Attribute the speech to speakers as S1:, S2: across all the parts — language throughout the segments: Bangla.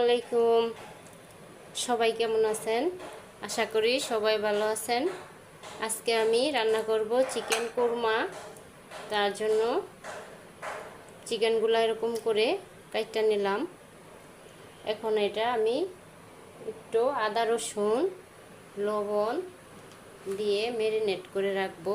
S1: আলাইকুম সবাই কেমন আছেন? আশা করি সবাই ভালো আছেন। আজকে আমি রান্না করব চিকেন কোরমা। তার জন্য চিকেনগুলো এরকম করে কাইটটা নিলাম। এখন এটা আমি একটু আদা রসুন, লবণ দিয়ে মেরিনেট করে রাখব।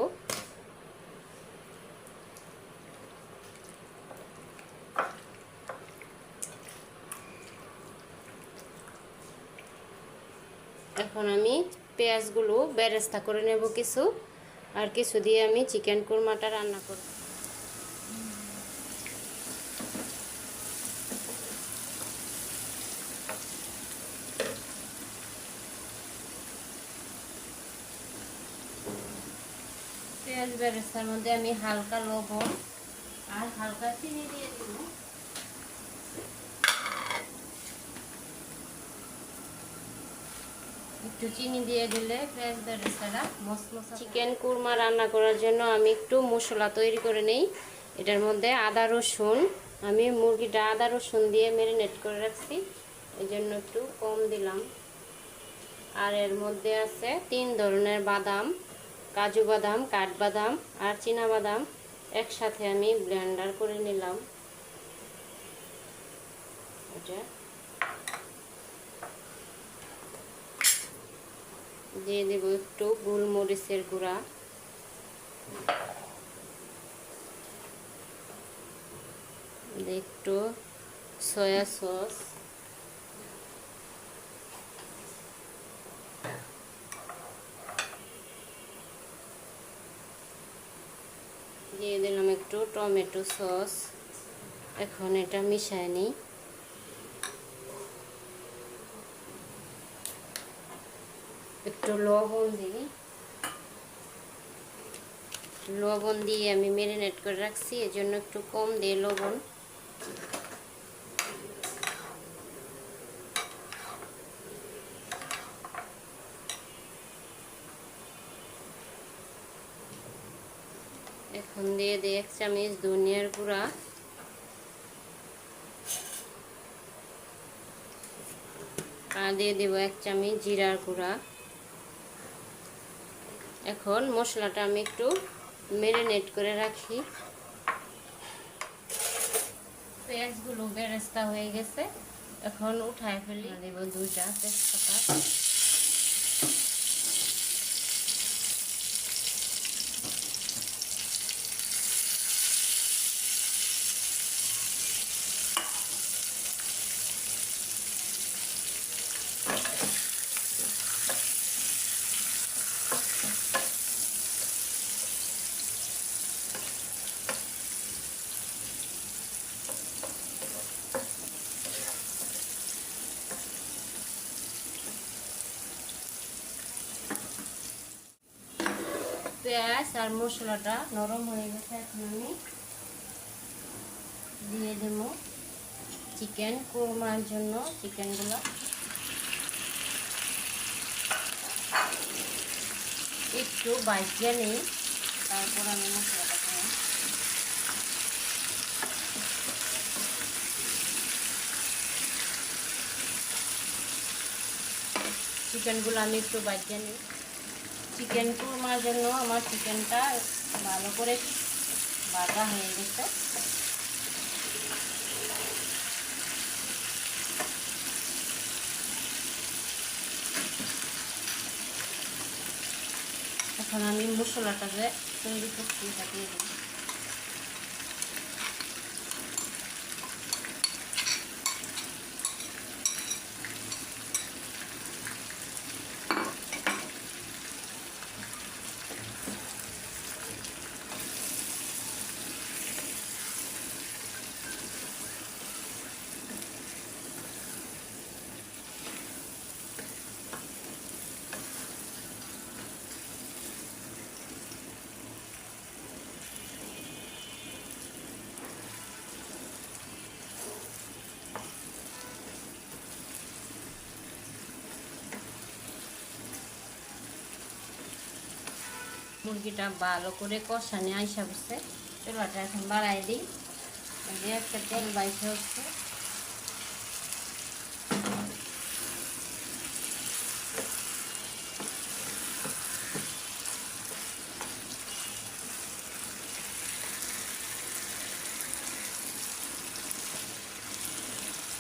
S1: এখন আমি পেঁয়াজগুলো বেরেস্তা করে নেব কিছু, আর কিছু দিয়ে আমি চিকেন কুরমাটা রান্না করব। পেঁয়াজ বেরেস্তার মধ্যে আমি হালকা লবণ আর হালকা চিনি দিয়ে দিব। একটু চিনি দিয়ে দিলে চিকেন কুরমা রান্না করার জন্য আমি একটু মশলা তৈরি করে নেই। এটার মধ্যে আদা রসুন, আমি মুরগিটা আদা রসুন দিয়ে ম্যারিনেট করে রাখছি। এই জন্য একটু কম দিলাম। আর এর মধ্যে আছে তিন ধরনের বাদাম, কাজু বাদাম, কাঠবাদাম আর চীনা বাদাম একসাথে আমি ব্লেন্ডার করে নিলাম। এটা দিয়ে দেব একটু গোলমরিচের গুঁড়া। একটু সয়া সস। দিয়ে দিলাম একটু টমেটো সস। এখন এটা মিশায় নিই। একটু লবণ দিই লবণ দিয়ে আমি ম্যারিনেট করে রাখছি এর জন্য একটু কম দিয়ে লবণ। এখন দিয়ে দিই এক চামচ ধনিয়ার গুঁড়া। আর দিয়ে দেবো এক চামচ জিরার গুঁড়া। এখন মশলাটা আমি একটু ম্যারিনেট করে রাখি। পেঁয়াজগুলো বেরেস্তা হয়ে গেছে। এখন উঠায় ফেলি। দেব দুইটা তেজপাতা। পেঁয়াজ আর মশলাটা নরম হয়ে গেছে এখন আমি দিয়ে দেব চিকেন কোরমার জন্য চিকেনগুলো। একটু বাইকিয়ে নেই, তারপর আমি মশলাটা খাই চিকেনগুলো আমি একটু বাইকিয়ে নিই। চিকেন কুরমার জন্য আমার চিকেনটা ভালো করে বাটা হয়ে গেছে। এখন আমি মশলাটা যে তৈরি করছি থাকি মুরগিটা ভালো করে কষা নিয়ে আইসা বসছে তেলাটা এখন বাড়াই দিই। দিয়ে একটা তেল বাইছে হচ্ছে।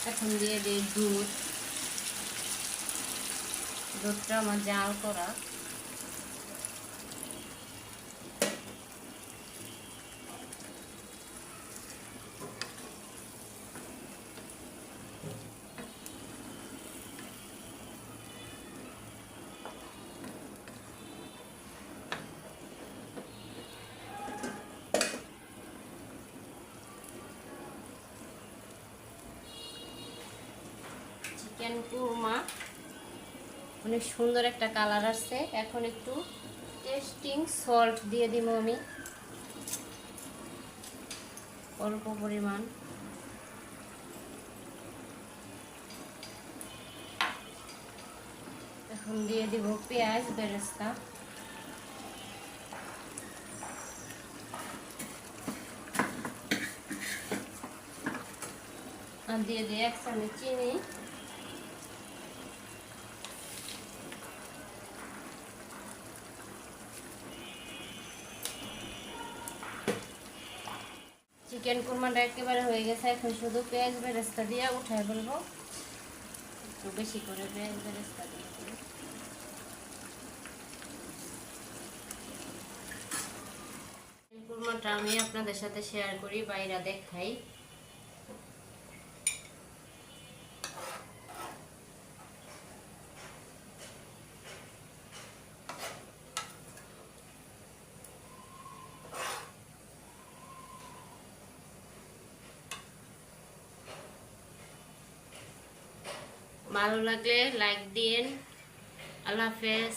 S1: এখন দিয়ে দিই দুধ। দুধটা আমার জাল করা। চিকেন কুরমা। অনেক সুন্দর একটা কালার আসছে। এখন একটু টেস্টিং সল্ট দিয়ে দিব আমি। অল্প পরিমাণ। এখন দিয়ে দিব পেঁয়াজ বেরেস্তা। আর দিয়ে দিই এক চামচ চিনি। চিকেন কুরমাটা একেবারে হয়ে গেছে। এখন শুধু পেঁয়াজ বেরেস্তা দিয়ে উঠায় বলব একটু বেশি করে পেঁয়াজ বেরেস্তা দিয়ে কুরমাটা আমি আপনাদের সাথে শেয়ার করি, বাইরা দেখাই। ভালো লাগলে লাইক দিন আল্লাহ হাফেজ।